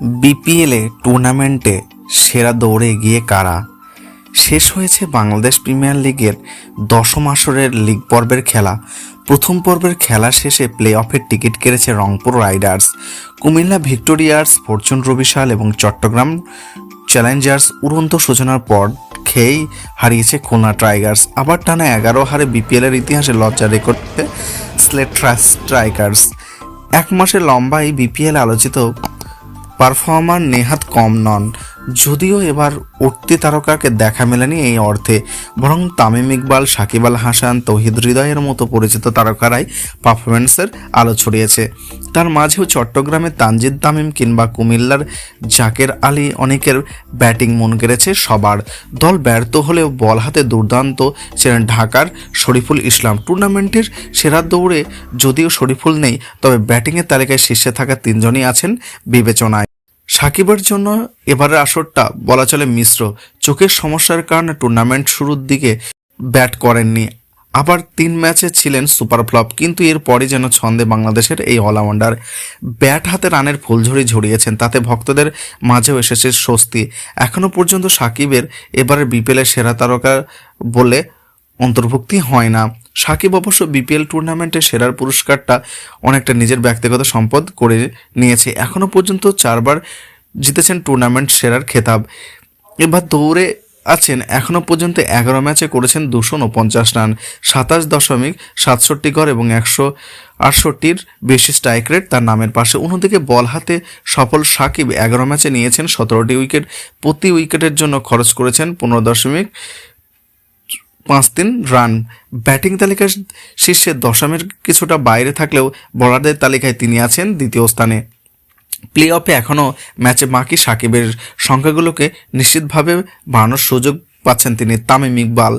বিপিএলে টুর্নামেন্টে সেরা দৌড়ে গিয়ে কারা? শেষ হয়েছে বাংলাদেশ প্রিমিয়ার লিগের দশম আসরের লিগ পর্বের খেলা। প্রথম পর্বের খেলা শেষে প্লে অফের টিকিট কেড়েছে Rangpur riders. Comilla victorians, fortune Barishal এবং চট্টগ্রাম চ্যালেঞ্জার্স উড়ন্ত সূচনার পর খেয়েই হারিয়েছে খুলনা টাইগার্স। আবার টানা এগারো হারে বিপিএলের ইতিহাসে লজ্জা রেকর্ড স্লেট স্ট্রাইকার্স। এক মাসের লম্বা এই বিপিএল আলোচিত পারফর্মার নেহাত কম নন। যদিও এবার উঠতি তারকাকে দেখা মেলেনি এই অর্থে, বরং তামিম ইকবাল, সাকিব আল হাসান, তৌহিদ হৃদয়ের মতো পরিচিত তারকারাই পারফরমেন্সের আলো ছড়িয়েছে। তার মাঝেও চট্টগ্রামে তানজিদ তামিম কিংবা কুমিল্লার জাকের আলী অনেকের ব্যাটিং মন কেড়েছে সবার। দল ব্যর্থ হলেও বল হাতে দুর্দান্ত ছিলেন ঢাকার শরীফুল ইসলাম। টুর্নামেন্টের সেরা দৌড়ে যদিও শরীফুল নেই, তবে ব্যাটিংয়ের তালিকায় শীর্ষে থাকা তিনজনই আছেন বিবেচনায়। সাকিবের জন্য এবারের আসরটা বলা চলে মিশ্র। চোখের সমস্যার কারণে টুর্নামেন্ট শুরুর দিকে ব্যাট করেননি। আবার তিন ম্যাচে ছিলেন সুপার ফ্লপ কিন্তু এরপরই যেন ছন্দে বাংলাদেশের এই অলরাউন্ডার ব্যাট হাতে রানের ফুলঝড়ি ঝরিয়েছেন, তাতে ভক্তদের মাঝেও এসেছে স্বস্তি। এখনও পর্যন্ত সাকিবের এবারের বিপিএলের সেরা তারকা বলে অন্তর্ভুক্তি হয় না। সাকিব অবশ্য বিপিএল টুর্নামেন্টে সেরার পুরস্কারটা অনেকটা নিজের ব্যক্তিগত সম্পদ করে নিয়েছে। এখনও পর্যন্ত চারবার জিতেছেন টুর্নামেন্ট সেরার খেতাব। এবার দৌড়ে আছেন এখনও পর্যন্ত এগারো ম্যাচে করেছেন দুশো উনপঞ্চাশ রান, সাতাশ দশমিক সাতষট্টি গড় এবং একশো আটষট্টির বেশি স্ট্রাইক রেট তার নামের পাশে। অন্যদিকে বল হাতে সফল সাকিব এগারো ম্যাচে নিয়েছেন, সতেরোটি উইকেট প্রতি উইকেটের জন্য খরচ করেছেন পনেরো দশমিক পাঁচ তিন রান। ব্যাটিং তালিকার শীর্ষে দশমের কিছুটা বাইরে থাকলেও বলারদের তালিকায় তিনি আছেন দ্বিতীয় স্থানে। প্লে অফে এখনও ম্যাচে বাকি সাকিবের সংখ্যাগুলোকে নিশ্চিতভাবে বাড়ানোর সুযোগ পাচ্ছেন তিনি তামিম ইকবাল।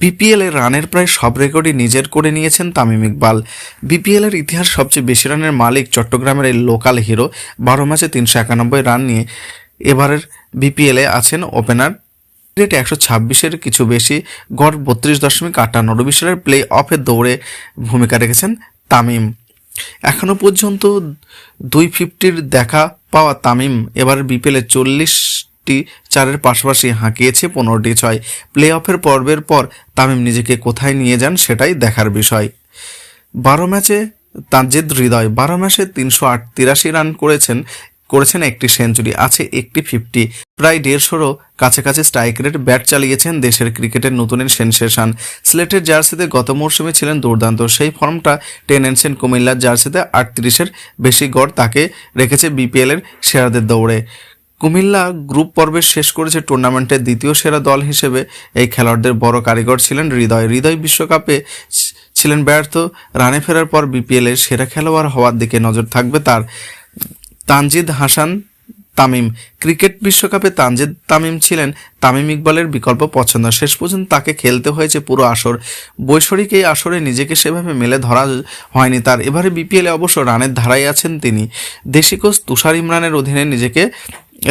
বিপিএল রানের প্রায় সব রেকর্ডই নিজের করে নিয়েছেন তামিম ইকবাল। বিপিএল এর ইতিহাস সবচেয়ে বেশি রানের মালিক চট্টগ্রামের এই লোকাল হিরো, বারো ম্যাচে তিনশো একানব্বই রান নিয়ে এবারের বিপিএলে আছেন ওপেনার রেট একশো ছাব্বিশের কিছু বেশি গড় বত্রিশ দশমিক আটান্ন রবিশালের প্লে অফে দৌড়ে ভূমিকা রেখেছেন তামিম। এখনও পর্যন্ত দুই ফিফটির দেখা পাওয়া তামিম এবার বিপিএলে চল্লিশটি চারের পাশাপাশি হাঁকিয়েছে পনেরোটি ছয়। প্লে অফের পর্বের পর তামিম নিজেকে কোথায় নিয়ে যান সেটাই দেখার বিষয়। বারো ম্যাচে তানজিদ হৃদয়, বারো ম্যাচে তিনশো আট তিরাশি রান করেছেন করেছেন একটি সেঞ্চুরি। আছে একটি ফিফটি। প্রায় দেড়শোরও কাছাকাছি স্ট্রাইক রেট ব্যাট চালিয়েছেন দেশের ক্রিকেটের নতুনের সেনসেশন সিলেটের জার্সিতে গত মরশুমে ছিলেন দুর্দান্ত। সেই ফর্মটা টেনে এনেছেন কুমিল্লার জার্সিতে আটত্রিশের বেশি গড় তাকে রেখেছে বিপিএলের সেরাদের দৌড়ে। কুমিল্লা গ্রুপ পর্বে শেষ করেছে টুর্নামেন্টের দ্বিতীয় সেরা দল হিসেবে এই খেলোয়াড়দের বড় কারিগর ছিলেন হৃদয়। হৃদয় বিশ্বকাপে ছিলেন ব্যর্থ, রানে ফেরার পর বিপিএলের সেরা খেলোয়াড় হওয়ার দিকে নজর থাকবে তার। তানজিদ হাসান তামিম। ক্রিকেট বিশ্বকাপে তানজিদ তামিম ছিলেন তামিম ইকবালের বিকল্প পছন্দ। শেষ পর্যন্ত তাকে খেলতে হয়েছে পুরো আসর। বৈশরিক এই আসরে নিজেকে সেভাবে মেলে ধরা হয়নি তার। এবারে বিপিএলে অবশ্য রানের ধারায় আছেন তিনি। দেশি কোচ তুষার ইমরানের অধীনে নিজেকে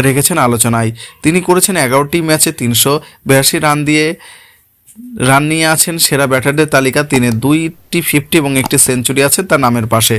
রেখেছেন আলোচনায়। তিনি করেছেন এগারোটি ম্যাচে তিনশো বিরাশি রান দিয়ে রান নিয়ে আছেন সেরা ব্যাটারদের তালিকা। তিনি দুইটি ফিফটি এবং একটি সেঞ্চুরি আছে তার নামের পাশে।